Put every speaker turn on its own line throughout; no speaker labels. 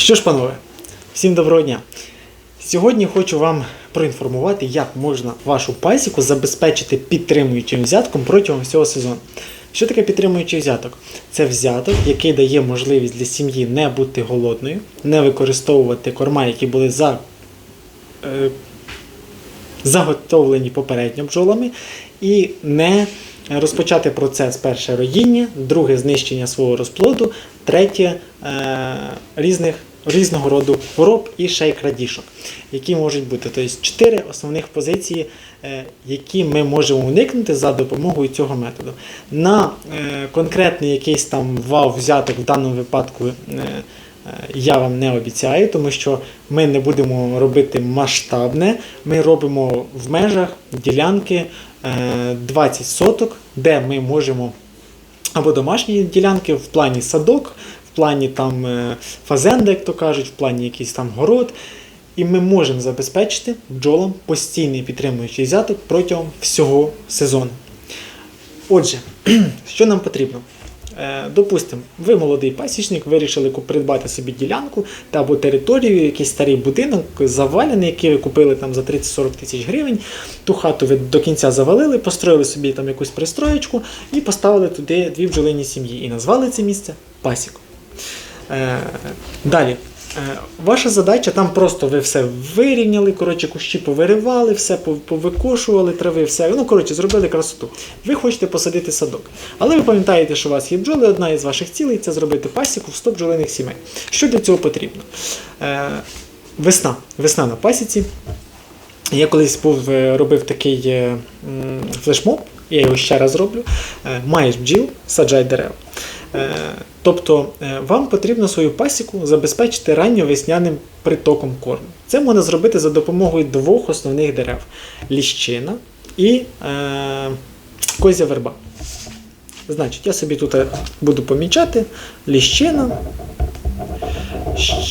Що ж, панове, всім доброго дня. Сьогодні хочу вам проінформувати, як можна вашу пасіку забезпечити підтримуючим взятком протягом всього сезону. Що таке підтримуючий взяток? Це взяток, який дає можливість для сім'ї не бути голодною, не використовувати корма, які були за, е, заготовлені попередньо бджолами, і не розпочати процес перше родіння, друге знищення свого розплоду, третє е, різних, різного роду хвороб і ще й крадіжок, які можуть бути. Тобто чотири основних позиції, е, які ми можемо уникнути за допомогою цього методу. На е, конкретний якийсь там вау взяток в даному випадку. Е, я вам не обіцяю, тому що ми не будемо робити масштабне. Ми робимо в межах ділянки е, 20 соток, де ми можемо або домашні ділянки в плані садок, в плані там е, фазенда, як то кажуть, в плані якийсь там город. І ми можемо забезпечити бджолам постійний підтримуючий взяток протягом всього сезону. Отже, що нам потрібно? Е, Допустимо, ви молодий пасічник, вирішили придбати собі ділянку та або територію, якийсь старий будинок завалений, який ви купили там за 30-40 тисяч гривень. Ту хату ви до кінця завалили, построїли собі там якусь пристроєчку і поставили туди дві бджолині сім'ї. І назвали це місце пасіком. Е, Далі. Е, Ваша задача там просто ви все вирівняли, коротше, кущі повиривали, все повикошували, трави, все. Ну, коротше, зробили красоту. Ви хочете посадити садок. Але ви пам'ятаєте, що у вас є бджоли, одна із ваших цілей це зробити пасіку в 100 бджолиних сімей. Що для цього потрібно? Е, Весна. Весна на пасіці. Я колись був, робив такий флешмоб, я його ще раз роблю. Маєш бджіл, саджай дерева. Е, Тобто е, вам потрібно свою пасіку забезпечити ранньовесняним притоком корму. Це можна зробити за допомогою двох основних дерев: ліщина і е, козя верба. Значить, я собі тут е, буду помічати ліщина.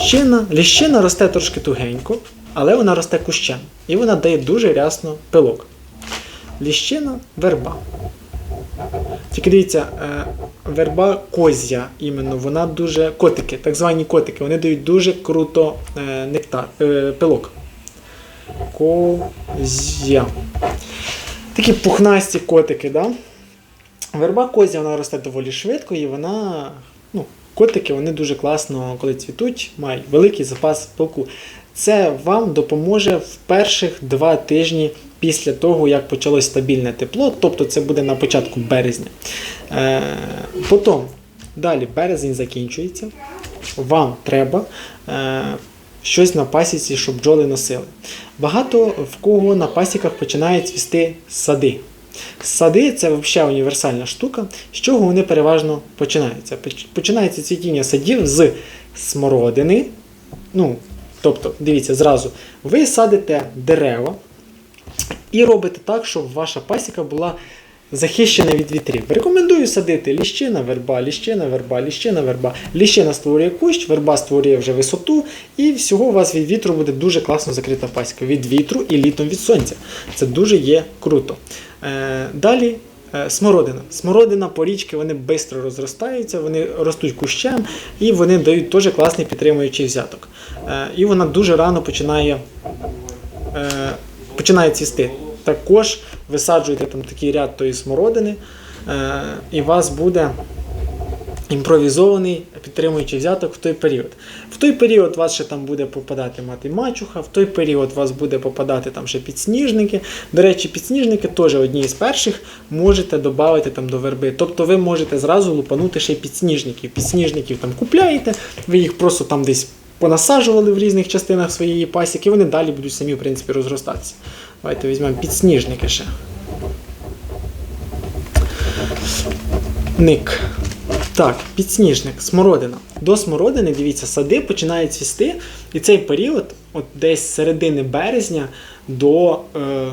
Щина. Ліщина росте трошки тугенько, але вона росте кущем. І вона дає дуже рясно пилок. Ліщина верба. Тільки дивіться, е, верба козя, іменно, вона дуже. Котики, так звані котики, вони дають дуже круто е, нектар, е, пилок. Козя. Такі пухнасті котики, да? Верба козя вона росте доволі швидко і вона. Ну, котики вони дуже класно, коли цвітуть, мають великий запас пилку. Це вам допоможе в перших два тижні після того, як почалось стабільне тепло, тобто це буде на початку березня. Е, потім, далі березень закінчується. Вам треба е, щось на пасіці, щоб бджоли носили. Багато в кого на пасіках починають цвісти сади. Сади це взагалі універсальна штука. З чого вони переважно починаються? Починається цвітіння садів з смородини. Ну, тобто, дивіться, зразу, ви садите дерева і робите так, щоб ваша пасіка була захищена від вітрів. Рекомендую садити ліщина, верба, ліщина, верба, ліщина, верба. Ліщина створює кущ, верба створює вже висоту, і всього у вас від вітру буде дуже класно закрита пасіка. Від вітру і літом від сонця. Це дуже є круто. Е, далі. Е, Смородина. Смородина, порічки, вони швидко розростаються, вони ростуть кущем і вони дають дуже класний підтримуючий взяток. Е, І вона дуже рано починає е, починає цісти. Також висаджуєте там такий ряд тої смородини, і у вас буде імпровізований підтримуючий взяток в той період. В той період вас ще там буде попадати мати мачуха, в той період вас буде попадати там ще підсніжники. До речі, підсніжники теж одні з перших можете додати там до верби. Тобто ви можете зразу лупанути ще й підсніжників. Підсніжників там купляєте, ви їх просто там десь понасаджували в різних частинах своєї пасіки, вони далі будуть самі, в принципі, розростатися. Давайте візьмемо підсніжники ще. Ник. Так, підсніжник, смородина. До смородини, дивіться, сади починають цвісти, і цей період, от десь з середини березня до, е,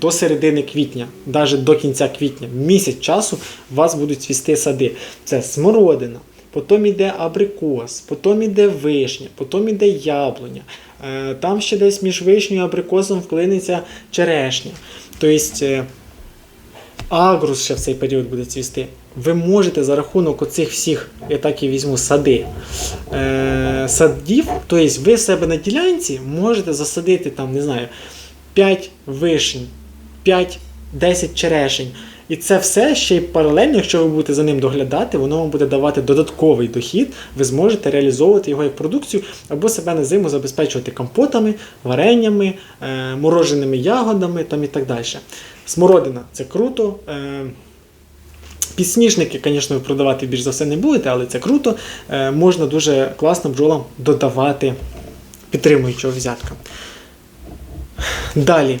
до середини квітня, навіть до кінця квітня, місяць часу у вас будуть цвісти сади. Це смородина, потім йде абрикос, потім йде вишня, потім йде яблуня. Е, Там ще десь між вишнею і абрикосом вклиниться черешня. Тобто е, агрус ще в цей період буде цвісти. Ви можете за рахунок оцих всіх, я так і візьму, сади, е, садів, тобто ви себе на ділянці можете засадити там, не знаю, 5 вишень, 5-10 черешень. І це все ще й паралельно, якщо ви будете за ним доглядати, воно вам буде давати додатковий дохід, ви зможете реалізовувати його як продукцію або себе на зиму забезпечувати компотами, вареннями, е, мороженими ягодами там і так далі. Смородина це круто. Підсніжники, звісно, ви продавати більш за все не будете, але це круто. Е, можна дуже класно бджолам додавати підтримуючого взятка. Далі.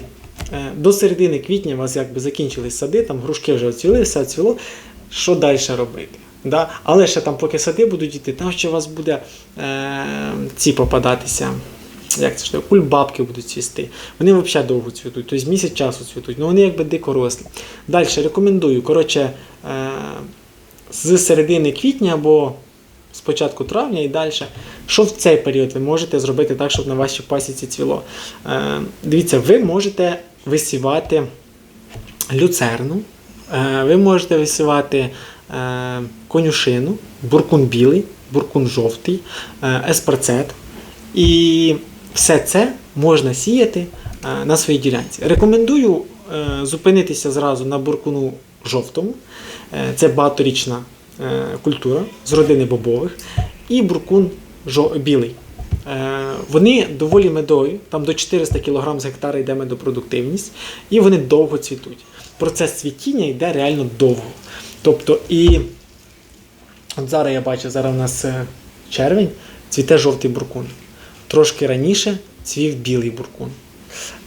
Е, До середини квітня у вас якби закінчились сади, там грушки вже оцвіли, все цвіло. Що далі робити? Да? Але ще там, поки сади будуть йти, там ще у вас буде е, ці попадатися. Як це ж кульбабки будуть цвісти. Вони взагалі довго цвітуть, тобто місяць часу цвітуть, ну вони якби дико рослі. Далі рекомендую, коротше, е, з середини квітня або з початку травня і далі. Що в цей період ви можете зробити так, щоб на вашій пасіці цвіло? Е, дивіться, ви можете висівати люцерну, е, ви можете висівати конюшину, буркун білий, буркун жовтий, е, еспарцет. І все це можна сіяти е, на своїй ділянці. Рекомендую е, зупинитися зразу на буркуну жовтому. Е, Це багаторічна культура з родини бобових. І буркун білий. Вони доволі медові, там до 400 кг з гектара йде медопродуктивність, і вони довго цвітуть. Процес цвітіння йде реально довго. Тобто, і от зараз я бачу, зараз у нас червень, цвіте жовтий буркун. Трошки раніше цвів білий буркун.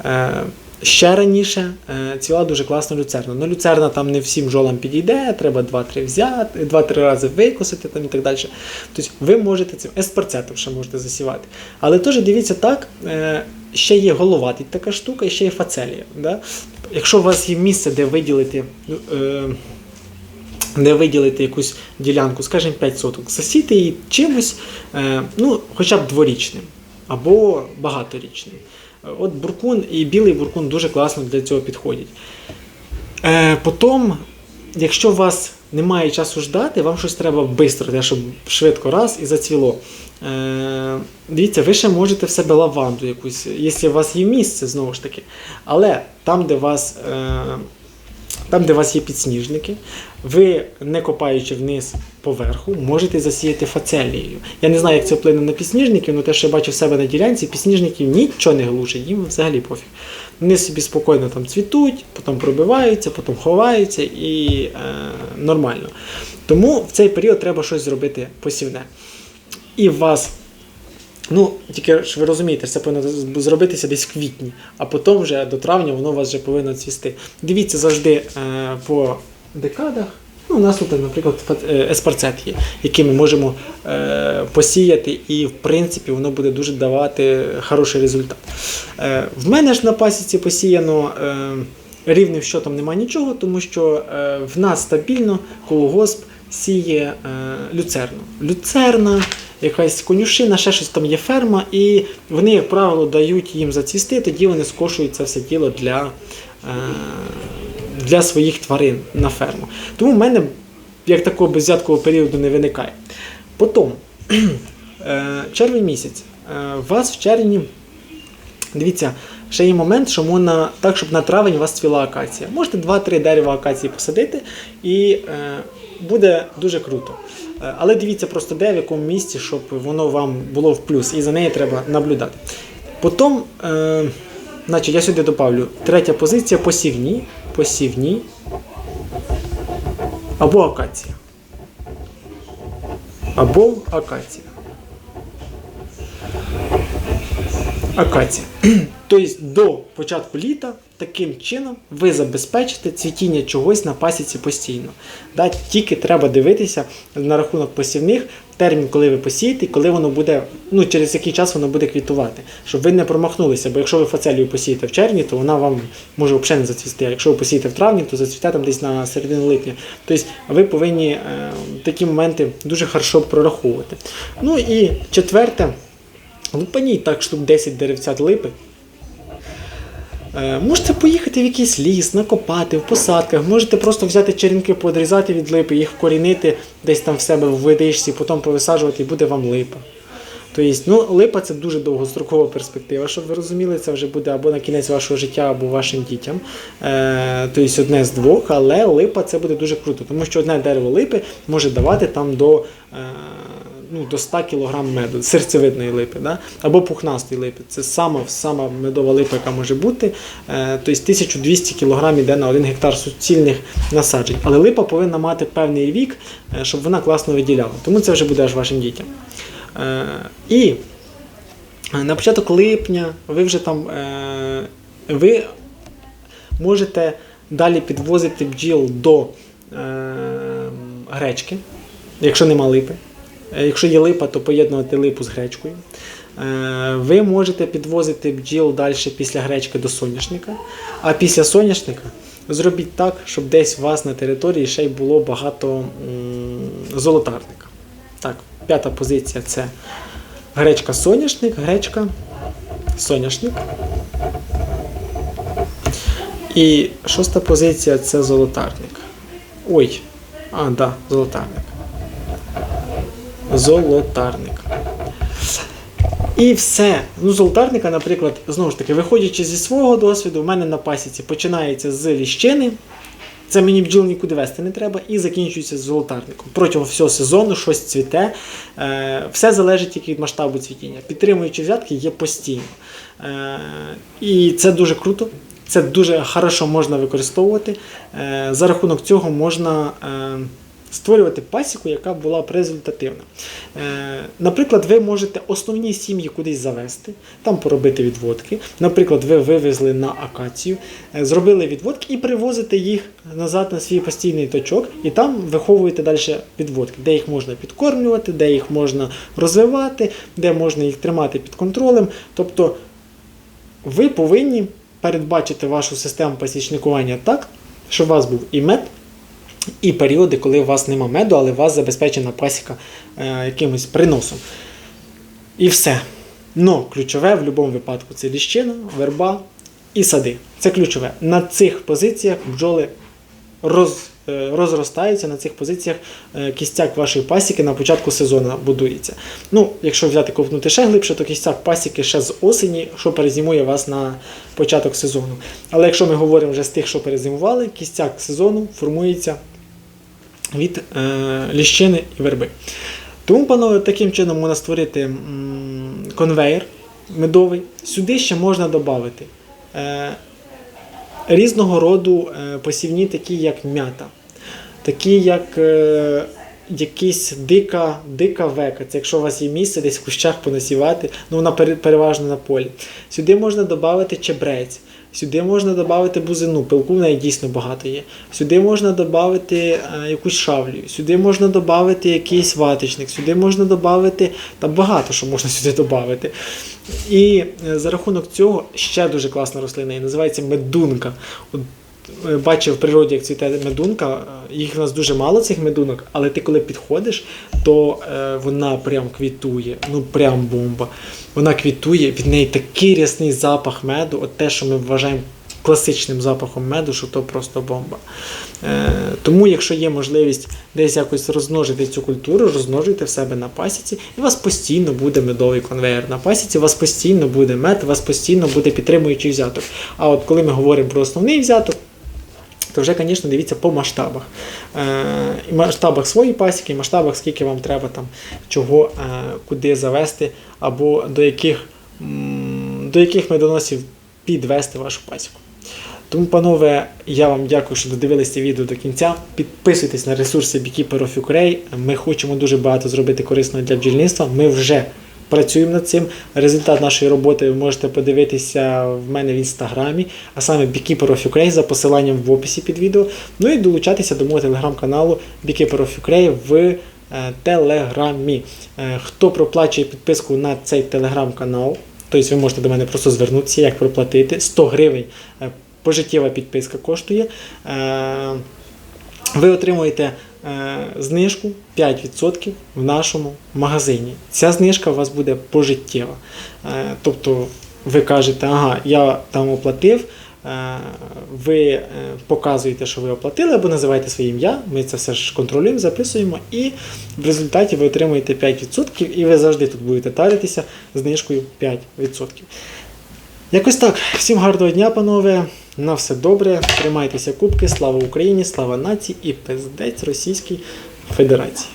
Е, ще раніше е, цвіла дуже класно люцерна. Ну, люцерна там не всім жолам підійде, треба 2-3 взяти, 2-3 рази викосити там і так далі. Тобто ви можете цим еспарцетом ще можете засівати. Але теж дивіться так, е, ще є головатий така штука, і ще є фацелія. Да? Якщо у вас є місце, де виділити. Е, де виділити якусь ділянку, скажімо, 5 соток, засіти її чимось, ну, хоча б дворічним або багаторічним. Е, От буркун і білий буркун дуже класно для цього підходять. Е, потім, якщо у вас немає часу ждати, вам щось треба швидко, щоб швидко раз і зацвіло. Е, дивіться, ви ще можете в себе лаванду якусь, якщо у вас є місце, знову ж таки. Але там, де вас. Е, там, де у вас є підсніжники, ви, не копаючи вниз поверху, можете засіяти фацелією. Я не знаю, як це вплине на підсніжників, але те, що я бачу в себе на ділянці, підсніжників нічого не глушить, їм взагалі пофіг. Вони собі спокійно там цвітуть, потім пробиваються, потім ховаються і е, нормально. Тому в цей період треба щось зробити посівне. І в вас Ну, тільки ж ви розумієте, це повинно зробитися десь в квітні, а потім вже до травня воно у вас вже повинно цвісти. Дивіться завжди е, по декадах. Ну, у нас тут, наприклад, е, еспарцет є, який ми можемо е, посіяти, і в принципі воно буде дуже давати хороший результат. Е, в мене ж на пасіці посіяно е, рівним щотом немає нічого, тому що е, в нас стабільно колгосп сіє е, люцерну. Люцерна, якась конюшина, ще щось там є ферма, і вони, як правило, дають їм зацвісти, тоді вони скошують це все діло для, е, для своїх тварин на ферму. Тому в мене як такого безвзяткового періоду не виникає. Потім, е, червень місяць. Е, У вас в червні Дивіться, ще є момент, що можна так, щоб на травень у вас цвіла акація. Можете 2-3 дерева акації посадити, і буде дуже круто. Е, але дивіться просто де, в якому місці, щоб воно вам було в плюс, і за нею треба наблюдати. Потім, е, значить, я сюди добавлю третя позиція посівні, посівні або акація. Або акація. акація. Тобто до початку літа таким чином ви забезпечите цвітіння чогось на пасіці постійно. Да, тільки треба дивитися на рахунок посівних термін, коли ви посієте, і коли воно буде, ну через який час воно буде квітувати, щоб ви не промахнулися. Бо якщо ви фацелію посієте в червні, то вона вам може взагалі не зацвісти. А якщо ви посієте в травні, то зацвіте там десь на середину липня. Тобто ви повинні е, такі моменти дуже хорошо прораховувати. Ну і четверте. Лупаніть так штук 10 деревцят липи. Е, Можете поїхати в якийсь ліс, накопати, в посадках, можете просто взяти черенки, подрізати від липи, їх вкорінити десь там в себе в видишці, потім повисаджувати і буде вам липа. Тобто, ну, липа це дуже довгострокова перспектива, щоб ви розуміли, це вже буде або на кінець вашого життя, або вашим дітям. Е, тобто одне з двох, але липа це буде дуже круто, тому що одне дерево липи може давати там до. Ну, до 100 кг меду, серцевидної липи, да? або пухнастої липи. Це сама, сама медова липа, яка може бути. Е, тобто 1200 кг йде на 1 гектар суцільних насаджень. Але липа повинна мати певний вік, е, щоб вона класно виділяла. Тому це вже буде аж вашим дітям. Е, і на початок липня ви вже там ви можете далі підвозити бджіл до гречки, якщо нема липи. Е, Якщо є липа, то поєднувати липу з гречкою. Е, Ви можете підвозити бджіл далі після гречки до соняшника, а після соняшника зробіть так, щоб десь у вас на території ще й було багато золотарника. Так, п'ята позиція це гречка соняшник, гречка соняшник. І шоста позиція це золотарник. Ой, а, да, золотарник. Золотарник. І все. Ну, золотарника, наприклад, знову ж таки, виходячи зі свого досвіду, в мене на пасіці починається з ліщини. Це мені бджіл нікуди вести не треба, і закінчується з золотарником. Протягом всього сезону щось цвіте. Е, все залежить тільки від масштабу цвітіння. Підтримуючі взятки є постійно. Е, і це дуже круто. Це дуже хорошо можна використовувати. Е, за рахунок цього можна. Створювати пасіку, яка була б результативна. Е, Наприклад, ви можете основні сім'ї кудись завести, там поробити відводки. Наприклад, ви вивезли на акацію, е, зробили відводки і привозите їх назад на свій постійний точок, і там виховуєте далі відводки, де їх можна підкормлювати, де їх можна розвивати, де можна їх тримати під контролем. Тобто ви повинні передбачити вашу систему пасічникування так, щоб у вас був і мед, і періоди, коли у вас нема меду, але у вас забезпечена пасіка е, якимось приносом. І все. Но ключове в будь-якому випадку це ліщина, верба і сади. Це ключове. На цих позиціях бджоли роз, е, розростаються, на цих позиціях е, кістяк вашої пасіки на початку сезону будується. Ну, якщо взяти ковтнути ще глибше, то кістяк пасіки ще з осені, що перезимує вас на початок сезону. Але якщо ми говоримо вже з тих, що перезимували, кістяк сезону формується від е, ліщини і верби. Тому, панове, таким чином можна створити м, конвейер медовий. Сюди ще можна додати е, різного роду е, посівні, такі як м'ята, такі як е, якісь дика, дика века. Це якщо у вас є місце десь в кущах понасівати, ну вона переважно на полі. Сюди можна додати чебрець. Сюди можна додати бузину, пилку в неї дійсно багато є. Сюди можна додати е, якусь шавлю, сюди можна додати якийсь ватичник, сюди можна додати, та багато що можна сюди додати. І е, за рахунок цього ще дуже класна рослина, і називається медунка. От, Бачив в природі, як цвіте медунка, е, їх у нас дуже мало цих медунок, але ти коли підходиш, то е, вона прям квітує, ну прям бомба. Вона квітує, від неї такий рясний запах меду, от те, що ми вважаємо класичним запахом меду, що то просто бомба. Е, тому, якщо є можливість десь якось розмножити цю культуру, розмножуйте в себе на пасіці, і у вас постійно буде медовий конвейер. На пасіці у вас постійно буде мед, у вас постійно буде підтримуючий взяток. А от коли ми говоримо про основний взяток, то вже, звісно, дивіться по масштабах. Е, і масштабах своєї пасіки, і масштабах, скільки вам треба там чого, е, куди завести, або до яких, до яких медоносів підвести вашу пасіку. Тому, панове, я вам дякую, що додивилися це відео до кінця. Підписуйтесь на ресурси Beekeeper of Ukraine. Ми хочемо дуже багато зробити корисного для бджільництва. Ми вже працюємо над цим. Результат нашої роботи ви можете подивитися в мене в інстаграмі, а саме Beekeeper of Ukraine за посиланням в описі під відео. Ну і долучатися до мого телеграм-каналу Beekeeper of Ukraine в е, Телеграмі. Е, Хто проплачує підписку на цей телеграм-канал, тобто ви можете до мене просто звернутися, як проплатити 100 гривень. е, Пожиттєва підписка коштує. Ви отримуєте знижку 5% в нашому магазині. Ця знижка у вас буде пожиттєва. Е, Тобто ви кажете, ага, я там оплатив. е, Ви е, показуєте, що ви оплатили, або називаєте своє ім'я. Ми це все ж контролюємо, записуємо, і в результаті ви отримуєте 5%, і ви завжди тут будете таритися знижкою 5%. Якось так. Всім гарного дня, панове. На все добре. Тримайтеся кубки. Слава Україні, слава нації і пиздець Російській Федерації.